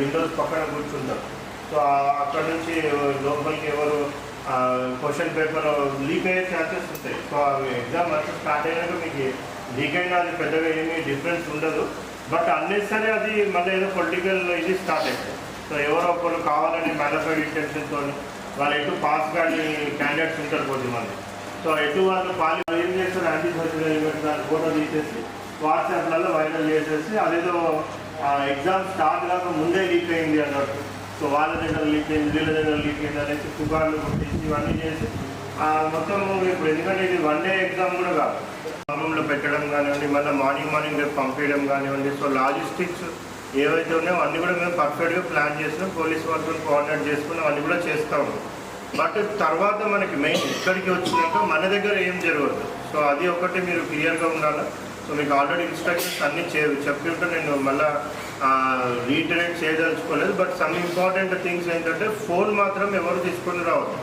Windows పక్కన కూర్చుంటారు so అక్కడ నుంచి లోపలికి ఎవరు క్వశ్చన్ పేపర్ లీక్ అయ్యే ఛాన్సెస్ ఉంటాయి. సో అవి ఎగ్జామ్ అంతా స్టార్ట్ అయినాక మీకు లీక్ అయినా అది పెద్దగా ఏమీ డిఫరెన్స్ ఉండదు. బట్ అన్నెసరీ అది మళ్ళీ ఏదో పొలిటికల్ ఇది స్టార్ట్ అవుతుంది సో ఎవరో ఒకరు కావాలని మ్యానుఫైడ్ ఇంటెన్షన్తో వాళ్ళు ఎటు పాస్ కానీ క్యాండిడేట్స్ ఉంటారు కొద్దిమంది. సో ఎటు వాళ్ళు పాలి ఏం చేస్తారు యాంటీ సోషల్ ఎలిమెంట్ దాని ఫోటో తీసేసి వాట్సాప్లలో వైరల్ చేసేసి అదేదో ఎగ్జామ్ స్టార్ట్ కాక ముందే లీక్ అయింది అన్నట్టు. సో వాళ్ళ దగ్గర లీక్ అయింది వీళ్ళ దగ్గర లీక్ అయింది అనేసి పుకార్లు కొట్టేసి ఇవన్నీ చేసి మొత్తం ఇప్పుడు ఎందుకంటే ఇది వన్ డే ఎగ్జామ్ కూడా కాదు. గ్రామంలో పెట్టడం కానివ్వండి మళ్ళీ మార్నింగ్ మార్నింగ్ రేపు పంపించడం కానివ్వండి. సో లాజిస్టిక్స్ ఏవైతే ఉన్నాయో అన్నీ కూడా మేము పర్ఫెక్ట్గా ప్లాన్ చేసినాం. పోలీస్ వాళ్ళతో కోఆర్డినేట్ చేసుకున్నాం అన్నీ కూడా చేస్తాము బట్ తర్వాత మనకి మెయిన్ ఇక్కడికి వచ్చినాక మన దగ్గర ఏం జరగదు. సో అది ఒకటి మీరు క్లియర్గా ఉండాలి? సో మీకు ఆల్రెడీ ఇన్స్ట్రక్షన్స్ అన్నీ చే చెప్తుంటే నేను మళ్ళీ రీటరేట్ చేయదలుచుకోలేదు. బట్ సమ్ ఇంపార్టెంట్ థింగ్స్ ఏంటంటే ఫోన్ మాత్రం ఎవరు తీసుకొని రావద్దు.